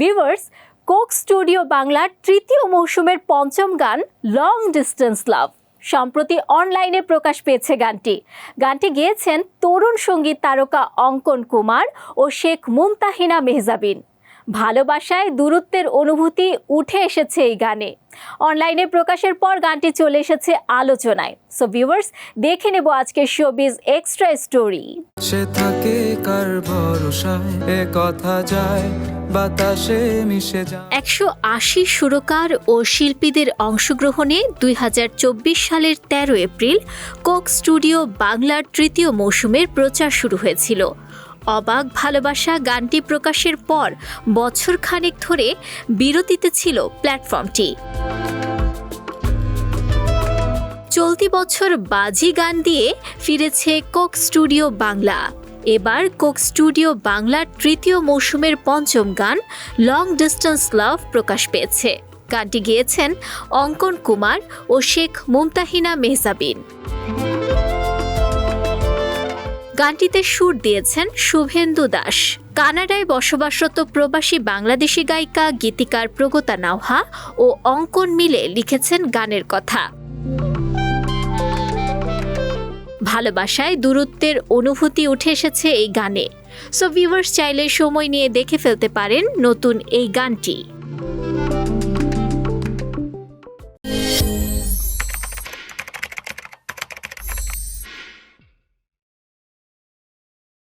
Viewers Coke studio বাংলার তৃতীয় মৌসুমের পঞ্চম গান লং ডিস্টেন্স লাভ সম্প্রতি অনলাইনে প্রকাশ পেয়েছে গানটি। গানটি গেয়েছেন তরুণ সংগীত তারকা অঙ্কন কুমার ও শেখ মুমতাহিনা মেহজাবিন। ভালোবাসায় দূরত্বের অনুভূতি উঠে এসেছে এই গানে। অনলাইনে প্রকাশের পর গানটি চলে এসেছে আলোচনায়। সো ভিউয়ার্স দেখে নেব আজকের শোবিজ এক্সট্রা স্টোরি সে থাকে কার ভরসায়, এ কথা যায় একশো আশি সুরকার ও শিল্পীদের অংশগ্রহণে দুই হাজার চব্বিশ সালের ১৩ এপ্রিল কোক স্টুডিও বাংলার তৃতীয় মৌসুমের প্রচার শুরু হয়েছিল। অবাক ভালোবাসা গানটি প্রকাশের পর বছর খানেক ধরে বিরতিতে ছিল প্ল্যাটফর্মটি। চলতি বছর বাজি গান দিয়ে ফিরেছে কোক স্টুডিও বাংলা। এবার কোক স্টুডিও বাংলার তৃতীয় মৌসুমের পঞ্চম গান লং ডিস্টেন্স লাভ প্রকাশ পেয়েছে। গানটি গেয়েছেন অঙ্কন কুমার ও শেখ মুমতাহিনা মেহজাবিন। গানটিতে সুর দিয়েছেন শুভেন্দু দাস। কানাডায় বসবাসরত প্রবাসী বাংলাদেশি গায়িকা, গীতিকার প্রগতা নাওহা ও অঙ্কন মিলে লিখেছেন গানের কথা। ভালোবাসায় দূরত্বের অনুভূতি উঠে এসেছে এই গানে। সো ভিউয়ার্স চাইলে সময় নিয়ে দেখে ফেলতে পারেন নতুন এই গানটি।